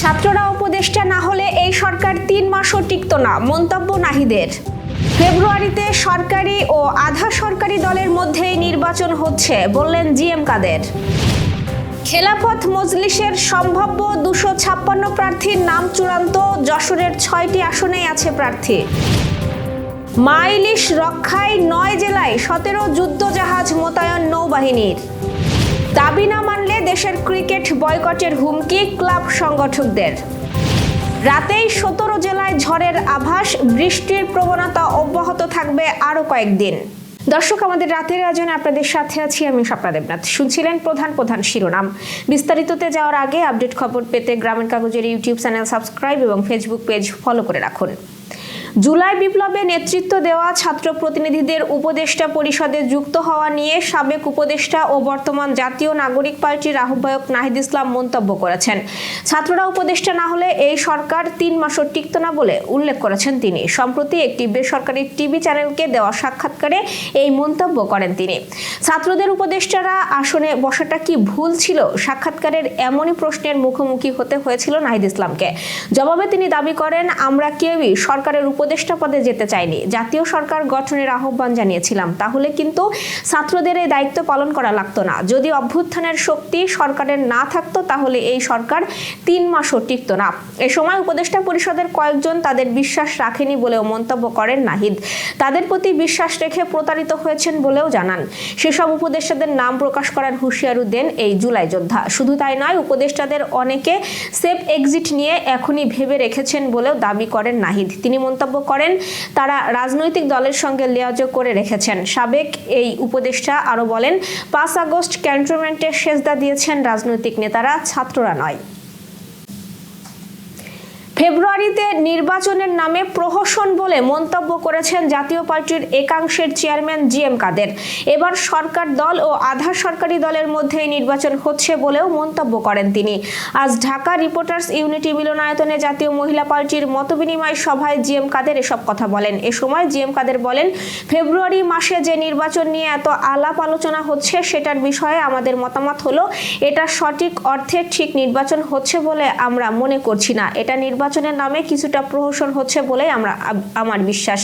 ছাত্ররা উপদেষ্টা না হলে এই সরকার তিন মাসও টিকত না, মন্তব্য নাহিদের। ফেব্রুয়ারিতে সরকারি ও আধা সরকারি দলের মধ্যেই নির্বাচন হচ্ছে, বললেন জিএম কাদের। খেলাফত মজলিসের সম্ভাব্য দুশো ছাপ্পান্ন প্রার্থীর নাম চূড়ান্ত, যশোরের ছয়টি আসনেই আছে প্রার্থী। মাইলিশ রক্ষায় নয় জেলায় সতেরো যুদ্ধ জাহাজ মোতায়েন নৌবাহিনীর। দাবি না দেশের ক্রিকেট বয়কটের হুমকি ক্লাব সংগঠকদের। রাতেই সতেরো জেলায় ঝড়ের আভাস, বৃষ্টির প্রবণতা অব্যাহত থাকবে আরও কয়েকদিন। দর্শক, আমাদের রাতের আয়োজনে আপনাদের সাথে আছি আমি স্বপ্না দেবনাথ। শুনছিলেন প্রধান প্রধান শিরোনাম। বিস্তারিততে যাওয়ার আগে আপডেট খবর পেতে গ্রামীণ কাগজের ইউটিউব চ্যানেল সাবস্ক্রাইব এবং ফেসবুক পেজ ফলো করে রাখুন। জুলাই বিপ্লবে নেতৃত্ব দেওয়া ছাত্র প্রতিনিধিদের উপদেষ্টা পরিষদে যুক্ত হওয়া নিয়ে সাবেক উপদেষ্টা ও বর্তমান জাতীয় নাগরিক পার্টির আহ্বায়ক নাহিদ ইসলাম মন্তব্য করেছেন। ছাত্ররা উপদেষ্টা না হলে এই সরকার তিন মাসও টিকত না বলে উল্লেখ করেছেন তিনি। সম্প্রতি একটি বেসরকারি টিভি চ্যানেলকে দেওয়া সাক্ষাৎকারে এই মন্তব্য করেন তিনি। ছাত্রদের উপদেষ্টারা আসনে বসাটা কি ভুল ছিল? সাক্ষাৎকারের এমনই প্রশ্নের মুখোমুখি হতে হয়েছিল নাহিদ ইসলামকে। জবাবে তিনি দাবি করেন, আমরা কেউই সরকারের উপদেষ্টা পদে যেতে চাইনি জাতীয় সরকার গঠনের আহ্বান জানিয়েছিলাম। তাহলে কিন্তু ছাত্রদের এই দায়িত্ব পালন করা লাগতো না। যদি অভ্যুত্থানের শক্তি সরকারের না থাকতো, তাহলে এই সরকার তিন মাসও টিকতো না। এ সময় উপদেষ্টা পরিষদের কয়েকজন তাদের বিশ্বাস রাখেনি বলেও মন্তব্য করেন নাহিদ। তাদের প্রতি বিশ্বাস রেখে প্রতারিত হয়েছেন বলেও জানান। সেসব উপদেষ্টাদের নাম প্রকাশ করার হুঁশিয়ারি দেন এই জুলাই যোদ্ধা। শুধু তাই নয়, উপদেষ্টাদের অনেকে সেফ এক্সিট নিয়ে এখনই ভেবে রেখেছেন বলেও দাবি করেন নাহিদ। তিনি মন্তব্য করেন, তারা রাজনৈতিক দলের সঙ্গে লেয়াজোগ করে রেখেছেন। সাবেক এই উপদেষ্টা আরও বলেন, পাঁচ আগস্ট ক্যান্টনমেন্টে সেজদা দিয়েছেন রাজনৈতিক নেতারা, ছাত্ররা নয়। ফেব্রুয়ারিতে নির্বাচনের নামে প্রহসন বলে মন্তব্য করেছেন জাতীয় পার্টির একাংশের চেয়ারম্যান জি এম কাদের। এবার সরকার দল ও আধা সরকারি দলের মধ্যে নির্বাচন হচ্ছে বলেও মন্তব্য করেন তিনি। আজ ঢাকা রিপোর্টার্স ইউনিটি মিলনায়তনে জাতীয় মহিলা পার্টির মতবিনিময় সভায় জি এম কাদের এসব কথা বলেন। এ সময় জি এম কাদের বলেন, ফেব্রুয়ারি মাসে যে নির্বাচন নিয়ে এত আলাপ আলোচনা হচ্ছে সেটার বিষয়ে আমাদের মতামত হলো, এটা সঠিক অর্থে ঠিক নির্বাচন হচ্ছে বলে আমরা মনে করছি না। এটা নির্বাচনের নামে কিছুটা প্রহসন হচ্ছে বলে আমরা আমার বিশ্বাস।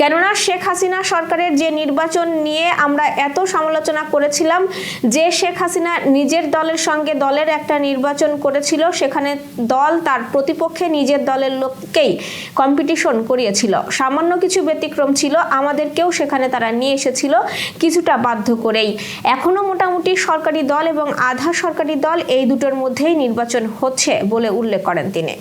কেননা শেখ হাসিনা সরকারের যে নির্বাচন নিয়ে আমরা এত সমালোচনা করেছিলাম, যে শেখ হাসিনা নিজের দলের সঙ্গে দলের একটা নির্বাচন করেছিল, সেখানে দল তার প্রতিপক্ষে নিজের দলের লোককেই কম্পিটিশন করিয়েছিল। সামান্য কিছু ব্যতিক্রম ছিল, আমাদেরকেও সেখানে তারা নিয়ে এসেছিল কিছুটা বাধ্য করেই। এখনও মোটামুটি সরকারি দল এবং আধা সরকারি দল এই দুটোর মধ্যেই নির্বাচন হচ্ছে বলে উল্লেখ করেন তিনি।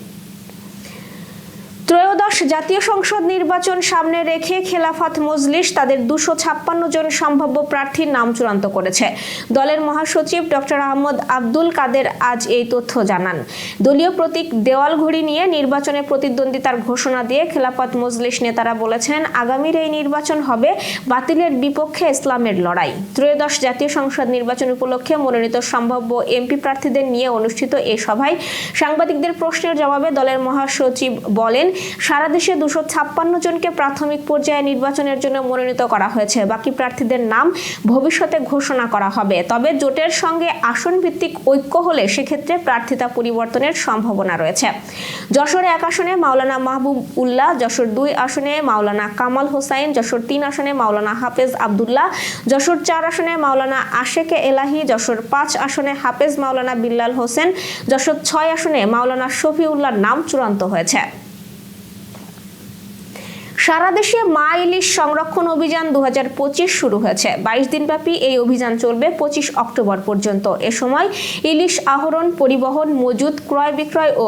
জাতীয় সংসদ নির্বাচন সামনে রেখে খেলাফত মজলিস তাদের দুশো ছাপ্পান্ন জন সম্ভাব্য প্রার্থীর নাম চূড়ান্ত করেছে। দলের মহাসচিব ডক্টর আহমদ আব্দুল কাদের আজ এই তথ্য জানান। দলীয় প্রতীক দেওয়াল ঘড়ি নিয়ে নির্বাচনে প্রতিদ্বন্দ্বিতার ঘোষণা দিয়ে খেলাফত মজলিস নেতারা বলেছেন, আগামীর এই নির্বাচন হবে বাতিলের বিপক্ষে ইসলামের লড়াই। ত্রয়োদশ জাতীয় সংসদ নির্বাচন উপলক্ষে মনোনীত সম্ভাব্য এমপি প্রার্থীদের নিয়ে অনুষ্ঠিত এই সভায় সাংবাদিকদের প্রশ্নের জবাবে দলের মহাসচিব বলেন, সারা দেশে দুশো ছাপ্পান্ন জনকে প্রাথমিক পর্যায়ে নির্বাচনের জন্য মনোনীত করা হয়েছে। বাকি প্রার্থীদের নাম ভবিষ্যতে ঘোষণা করা হবে। তবে জোটের সঙ্গে আসন ভিত্তিক ঐক্য হলে সেক্ষেত্রে প্রার্থিতা পরিবর্তনের সম্ভাবনা রয়েছে। যশোর এক আসনে মাওলানা মাহবুব উল্লাহ, যশোর দুই আসনে মাওলানা কামাল হোসাইন, যশোর তিন আসনে মাওলানা হাফেজ আবদুল্লাহ, যশোর চার আসনে মাওলানা আশেকে এলাহি, যশোর পাঁচ আসনে হাফেজ মাওলানা বিল্লাল হোসেন, যশোর ছয় আসনে মাওলানা শফিউল্লাহর নাম চূড়ান্ত হয়েছে। সারা দেশে মা ইলিশ সংরক্ষণ অভিযান দু হাজার পঁচিশ শুরু হয়েছে। বাইশ দিনব্যাপী এই অভিযান চলবে পঁচিশ অক্টোবর পর্যন্ত। এ সময় ইলিশ আহরণ, পরিবহন মজুদ ক্রয় বিক্রয় ও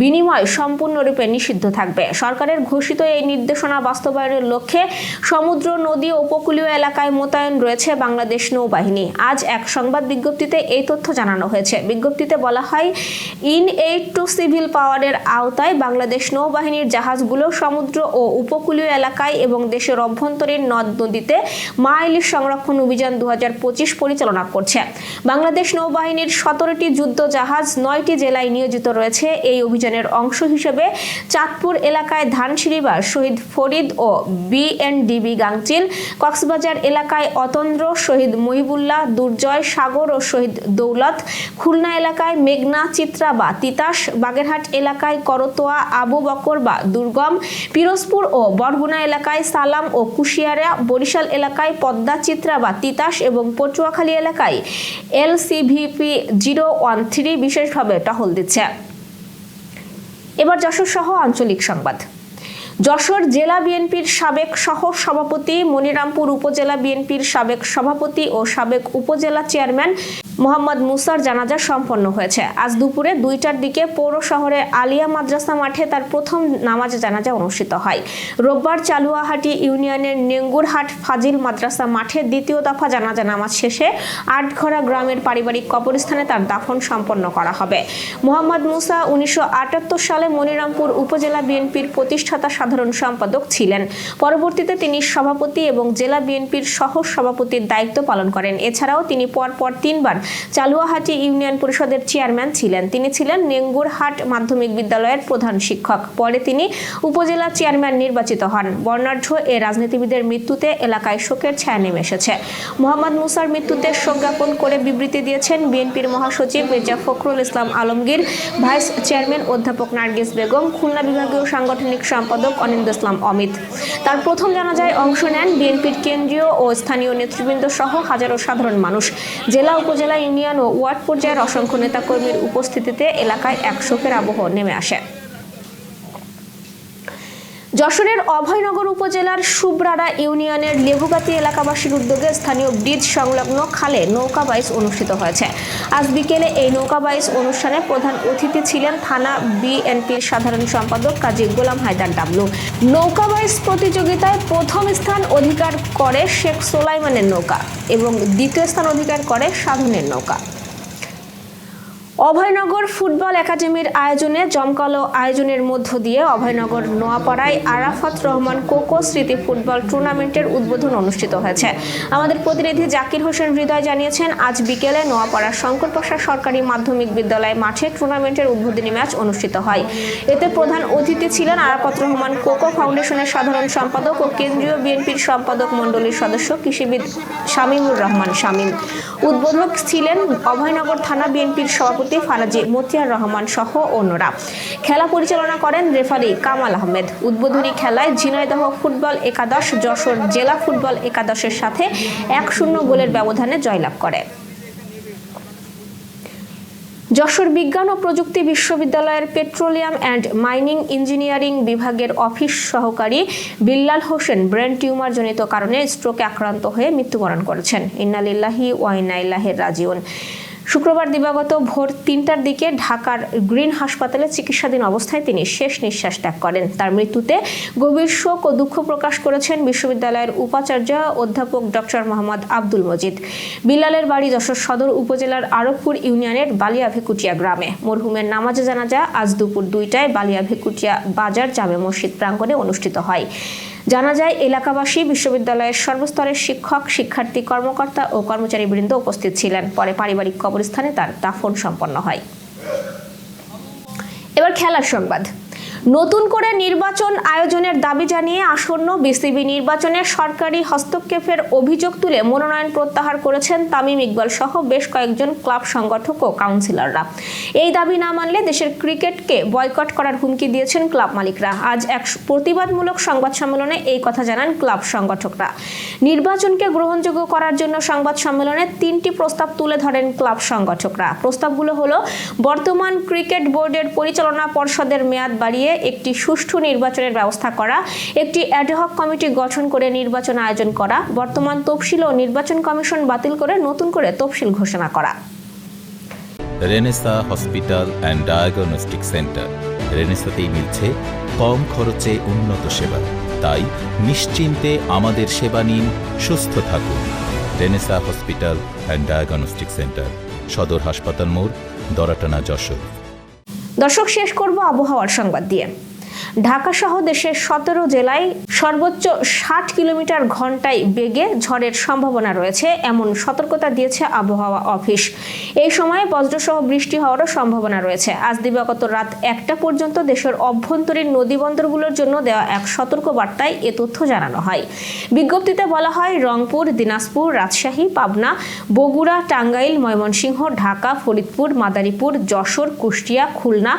বিনিময় সম্পূর্ণরূপে নিষিদ্ধ থাকবে। সরকারের ঘোষিত এই নির্দেশনা বাস্তবায়নের লক্ষ্যে সমুদ্র, নদী উপকূলীয় এলাকায় মোতায়েন রয়েছে বাংলাদেশ নৌবাহিনী। আজ এক সংবাদ বিজ্ঞপ্তিতে এই তথ্য জানানো হয়েছে। বিজ্ঞপ্তিতে বলা হয়, ইন এইড টু সিভিল পাওয়ারের আওতায় বাংলাদেশ নৌবাহিনীর জাহাজগুলো সমুদ্র ও উপকূল উপকূলীয় এলাকায় এবং দেশের অভ্যন্তরীণ নদ নদীতে মা ইলিশ সংরক্ষণ অভিযান দু হাজার পঁচিশ পরিচালনা করছে। বাংলাদেশ নৌবাহিনীর সতেরোটি যুদ্ধ জাহাজ নয়টি জেলায় নিয়োজিত রয়েছে। এই অভিযানের অংশ হিসেবে চাঁদপুর এলাকায় ধানসিঁড়িবার শহীদ ফরিদ ও বিএনডিবি গাংচিল, কক্সবাজার এলাকায় অতন্দ্র, শহীদ মহিবুল্লাহ, দুর্জয় সাগর ও শহীদ দৌলত, খুলনা এলাকায় মেঘনা, চিত্রা বা তিতাস, বাগেরহাট এলাকায় করতোয়া, আবু বকর বা দুর্গম, পিরোজপুর ও বরগুনা এলাকায় সালাম ও কুশিয়ারা, বরিশাল এলাকায় পদ্মা চিত্রা বা তিতাস এবং পটুয়াখালী এলাকায় এলসিভিপি জিরো ওয়ান থ্রি বিশেষভাবে টহল দিচ্ছে। এবার যশোর সহ আঞ্চলিক সংবাদ। যশোর জেলা বিএনপির সাবেক সহ সভাপতি মনিরামপুর উপজেলা বিএনপির সাবেক সভাপতি ও সাবেক উপজেলা চেয়ারম্যান মোহাম্মদ মুসার জানাজা সম্পন্ন হয়েছে। আজ দুপুরে দুইটার দিকে পৌর শহরে আলিয়া মাদ্রাসা মাঠে তার প্রথম নামাজ জানাজা অনুষ্ঠিত হয়। রোববার চালুয়াহাটি ইউনিয়নের নেঙ্গুরহাট ফাজিল মাদ্রাসা মাঠে দ্বিতীয় দফা জানাজা নামাজ শেষে আটঘরা গ্রামের পারিবারিক কবরস্থানে তার দাফন সম্পন্ন করা হবে। মোহাম্মদ মুসা উনিশশো আটাত্তর সালে মনিরামপুর উপজেলা বিএনপির প্রতিষ্ঠাতা সাধারণ সম্পাদক ছিলেন। পরবর্তীতে তিনি সভাপতি এবং জেলা বিএনপির সহ সভাপতির দায়িত্ব পালন করেন। এছাড়াও তিনি পরপর তিনবার চালুয়াহাটি ইউনিয়ন পরিষদের চেয়ারম্যান ছিলেন। তিনি ছিলেন নেঙ্গুরহাট মাধ্যমিক বিদ্যালয়ের প্রধান শিক্ষক। পরে তিনি উপজেলা চেয়ারম্যান নির্বাচিত হন। বর্ণাঢ্য এ রাজনীতিবিদের মৃত্যুতে এলাকায় শোকের ছায়া নেমে এসেছে। মোহাম্মদ মুসার মৃত্যুতে শোক জ্ঞাপন করে বিবৃতি দিয়েছেন বিএনপির মহাসচিব মির্জা ফখরুল ইসলাম আলমগীর, ভাইস চেয়ারম্যান অধ্যাপক নার্গিস বেগম, খুলনা বিভাগীয় সাংগঠনিক সম্পাদক অনিন্দ ইসলাম অমিত। তার প্রথম জানাজায় অংশ নেন বিএনপির কেন্দ্রীয় ও স্থানীয় নেতৃবৃন্দ সহ হাজারো সাধারণ মানুষ। জেলা, উপজেলা, ইউনিয়ন ও ওয়ার্ড পর্যায়ের অসংখ্য নেতাকর্মীর উপস্থিতিতে এলাকায় এক শোকের আবহ নেমে আসে। যশোরের অভয়নগর উপজেলার সুব্রাড়া ইউনিয়নের লেবুগাতি এলাকাবাসীর উদ্যোগে স্থানীয় ব্রিজ সংলগ্ন খালে নৌকা বাইচ অনুষ্ঠিত হয়েছে। আজ বিকেলে এই নৌকা বাইচ অনুষ্ঠানে প্রধান অতিথি ছিলেন থানা বিএনপির সাধারণ সম্পাদক কাজী গোলাম হায়দার ডাবলু। নৌকা বাইচ প্রতিযোগিতায় প্রথম স্থান অধিকার করে শেখ সোলাইমানের নৌকা এবং দ্বিতীয় স্থান অধিকার করে সাধনের নৌকা। অভয়নগর ফুটবল একাডেমির আয়োজনে জমকালো আয়োজনের মধ্য দিয়ে অভয়নগর নোয়াপাড়ায় আরাফাত রহমান কোকো স্মৃতি ফুটবল টুর্নামেন্টের উদ্বোধন অনুষ্ঠিত হয়েছে। আমাদের প্রতিনিধি জাকির হোসেন হৃদয় জানিয়েছেন, আজ বিকেলে নোয়াপাড়ার শঙ্কর প্রসাদ সরকারি মাধ্যমিক বিদ্যালয় মাঠে টুর্নামেন্টের উদ্বোধনী ম্যাচ অনুষ্ঠিত হয়। এতে প্রধান অতিথি ছিলেন আরাফাত রহমান কোকো ফাউন্ডেশনের সাধারণ সম্পাদক ও কেন্দ্রীয় বিএনপির সম্পাদক মণ্ডলীর সদস্য কৃষিবিদ শামীমুর রহমান শামীম। উদ্বোধক ছিলেন অভয়নগর থানা বিএনপির সভাপতি ফারাজি মতিয়ার রহমান সহ অন্যরা। খেলা পরিচালনা করেন রেফারি কামাল আহমেদ। উদ্বোধনী খেলায় ঝিনাইদহ ফুটবল একাদশ, যশোর জেলা ফুটবল একাদশের সাথে এক শূন্য গোলের ব্যবধানে জয়লাভ করে। যশোর বিজ্ঞান ও প্রযুক্তি বিশ্ববিদ্যালয়ের পেট্রোলিয়াম অ্যান্ড মাইনিং ইঞ্জিনিয়ারিং বিভাগের অফিস সহকারী বিল্লাল হোসেন ব্রেন টিউমার জনিত কারণে স্ট্রোকে আক্রান্ত হয়ে মৃত্যুবরণ করেছেন। ইন্নালিল্লাহি ওয়াইনাইল্লাহের রাজিউন। শুক্রবার দিবাগত ভোর তিনটার দিকে ঢাকার গ্রিন হাসপাতালে চিকিৎসাধীন অবস্থায় তিনি শেষ নিঃশ্বাস ত্যাগ করেন। তার মৃত্যুতে গভীর শোক ও দুঃখ প্রকাশ করেছেন বিশ্ববিদ্যালয়ের উপাচার্য অধ্যাপক ডক্টর মোহাম্মদ আব্দুল মজিদ। বিল্লালের বাড়ি যশোর সদর উপজেলার আরবপুর ইউনিয়নের বালিয়া ভেকুটিয়া গ্রামে। মরহুমের নামাজে জানাজা আজ দুপুর দুইটায় বালিয়া ভেকুটিয়া বাজার জামে মসজিদ প্রাঙ্গণে অনুষ্ঠিত হয়। জানা যায়, এলাকাবাসী বিশ্ববিদ্যালয়ের সর্বস্তরের শিক্ষক, শিক্ষার্থী, কর্মকর্তা ও কর্মচারীবৃন্দ উপস্থিত ছিলেন। পরে পারিবারিক কবরস্থানে তার দাফন সম্পন্ন হয়। এবার খেলার সংবাদ। নতুন করে নির্বাচন আয়োজনের দাবি জানিয়ে আসন্ন বিসিবি নির্বাচনে সরকারি হস্তক্ষেপের অভিযোগ তুলে মনোনয়ন প্রত্যাহার করেছেন তামিম ইকবাল সহ বেশ কয়েকজন ক্লাব সংগঠক ও কাউন্সিলররা। এই দাবি না মানলে দেশের ক্রিকেটকে বয়কট করার হুমকি দিয়েছেন ক্লাব মালিকরা। আজ এক প্রতিবাদমূলক সংবাদ সম্মেলনে এই কথা জানান ক্লাব সংগঠকরা। নির্বাচনকে গ্রহণযোগ্য করার জন্য সংবাদ সম্মেলনে তিনটি প্রস্তাব তুলে ধরেন ক্লাব সংগঠকরা। প্রস্তাবগুলো হলো, বর্তমান ক্রিকেট বোর্ডের পরিচালনা পর্ষদের মেয়াদ বাড়িয়ে একটি সুষ্ঠু নির্বাচনের ব্যবস্থা করা, একটি অ্যাডহক কমিটি গঠন করে নির্বাচন আয়োজন করা, বর্তমান তফসিল ও নির্বাচন কমিশন বাতিল করে নতুন করে তফসিল ঘোষণা করা। Renaissance hospital and diagnostic centre. রেনেসাতেই মিলছে কম খরচে উন্নত সেবা। তাই নিশ্চিন্তে আমাদের সেবা নিন, সুস্থ থাকুন। Renaissance hospital and diagnostic centre, সদর হাসপাতাল মোড়, দরাটানা যশোর। দর্শক শেষ করব আবহাওয়ার সংবাদ দিয়ে। ঢাকা সহ দেশের সতেরো জেলায় সর্বোচ্চ ষাট কিলোমিটার ঘন্টায় বেগে ঝড়ের সম্ভাবনা রয়েছে, এমন সতর্কতা দিয়েছে আবহাওয়া অফিস। এই সময় বজ্রসহ বৃষ্টি হওয়ারও সম্ভাবনা রয়েছে। আজ দিবাগত রাত একটা পর্যন্ত দেশের অভ্যন্তরীণ নদী বন্দরগুলোর জন্য দেওয়া এক সতর্ক বার্তায় এ তথ্য জানানো হয়। বিজ্ঞপ্তিতে বলা হয়, রংপুর, দিনাজপুর, রাজশাহী, পাবনা, বগুড়া, টাঙ্গাইল, ময়মনসিংহ, ঢাকা, ফরিদপুর, মাদারীপুর, যশোর, কুষ্টিয়া, খুলনা,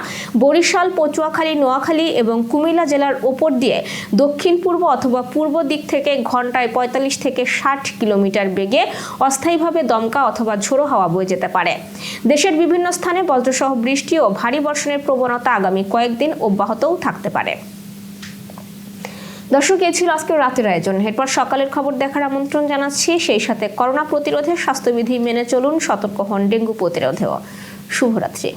বরিশাল, পচুয়াখালী, নোয়াখালী এবং কুমিল্লা জেলার ওপর দিয়ে দক্ষিণ পূর্ব অথবা পূর্ব দিক থেকে ঘন্টায় পঁয়তাল্লিশ থেকে ষাট কিলোমিটার বেগে অস্থায়ীভাবে দমকা অথবা ঝোড়ো হাওয়া বয়ে যেতে পারে। দেশের বিভিন্ন স্থানে বজ্রসহ বৃষ্টি ও ভারী বর্ষণের প্রবণতা আগামী কয়েকদিন অব্যাহতও থাকতে পারে। দর্শক এই ছিল আজকের রাতের আয়োজন। এরপর সকালের খবর দেখার আমন্ত্রণ জানাচ্ছি। সেই সাথে করোনা প্রতিরোধে স্বাস্থ্যবিধি মেনে চলুন, সতর্ক হন ডেঙ্গু প্রতিরোধেও। শুভরাত্রি।